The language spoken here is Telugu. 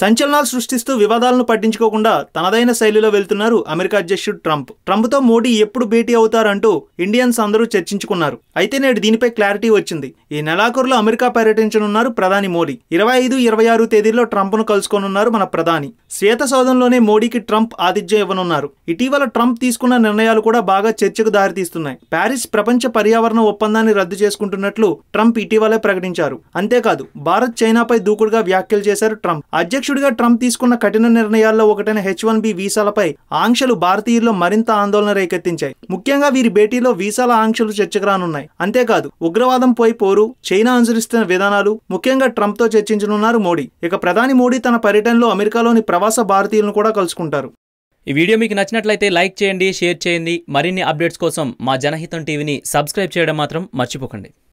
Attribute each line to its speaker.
Speaker 1: సంచలనాలు సృష్టిస్తూ వివాదాలను పట్టించుకోకుండా తనదైన శైలిలో వెళ్తున్నారు అమెరికా అధ్యక్షుడు ట్రంప్. ట్రంప్తో మోడీ ఎప్పుడు భేటీ అవుతారంటూ ఇండియన్స్ అందరూ చర్చించుకున్నారు. అయితే నేడు దీనిపై క్లారిటీ వచ్చింది. ఈ నెలాఖరులో అమెరికా పర్యటించనున్నారు ప్రధాని మోడీ. ఇరవై ఐదు ఇరవై ఆరు తేదీల్లో ట్రంప్ను కలుసుకోనున్నారు మన ప్రధాని. శ్వేత సౌధంలోనే మోడీకి ట్రంప్ ఆతిథ్యం ఇవ్వనున్నారు. ఇటీవల ట్రంప్ తీసుకున్న నిర్ణయాలు కూడా బాగా చర్చకు దారితీస్తున్నాయి. ప్యారిస్ ప్రపంచ పర్యావరణ ఒప్పందాన్ని రద్దు చేసుకుంటున్నట్లు ట్రంప్ ఇటీవలే ప్రకటించారు. అంతేకాదు భారత్ చైనాపై దూకుడుగా వ్యాఖ్యలు చేశారు ట్రంప్. అధ్యక్ష అధ్యక్షుడిగా ట్రంప్ తీసుకున్న కఠిన నిర్ణయాల్లో ఒకటైన హెచ్ వన్ బి వీసాలపై ఆంక్షలు భారతీయుల్లో మరింత ఆందోళన రేకెత్తించాయి. ముఖ్యంగా వీరి భేటీలో వీసాల ఆంక్షలు చర్చకు రానున్నాయి అంతేకాదు ఉగ్రవాదం పోయి పోరు చైనా అనుసరిస్తున్న విధానాలు ముఖ్యంగా ట్రంప్తో చర్చించనున్నారు మోడీ. ఇక ప్రధాని మోడీ తన పర్యటనలో అమెరికాలోని ప్రవాస భారతీయులను కూడా కలుసుకుంటారు.
Speaker 2: ఈ వీడియో మీకు నచ్చినట్లయితే లైక్ చేయండి షేర్ చేయండి. మరిన్ని అప్డేట్స్ కోసం మా జనహితం టీవీని సబ్స్క్రైబ్ చేయడం మాత్రం మర్చిపోకండి.